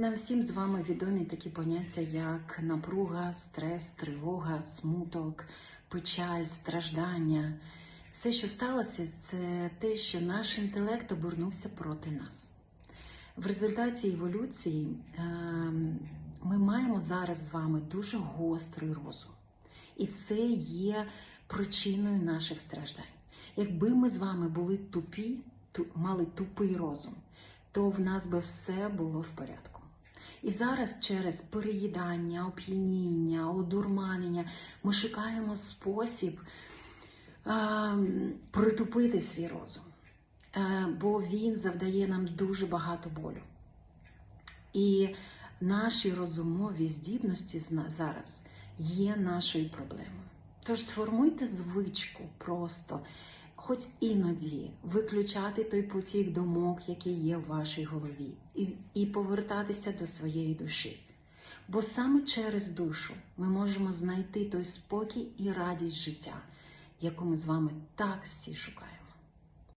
Нам всім з вами відомі такі поняття, як напруга, стрес, тривога, смуток, печаль, страждання. Все, що сталося, це те, що наш інтелект обернувся проти нас. В результаті еволюції ем, ми маємо зараз з вами дуже гострий розум. І це є причиною наших страждань. Якби ми з вами були тупі, мали тупий розум, то в нас би все було в порядку. І зараз через переїдання, оп'яніння, одурманення ми шукаємо спосіб а, притупити свій розум, Е, бо він завдає нам дуже багато болю. І наші розумові здібності зараз є нашою проблемою. Тож сформуйте звичку просто, хоч іноді, виключати той потік думок, який є в вашій голові, і, і повертатися до своєї душі. Бо саме через душу ми можемо знайти той спокій і радість життя, яку ми з вами так всі шукаємо.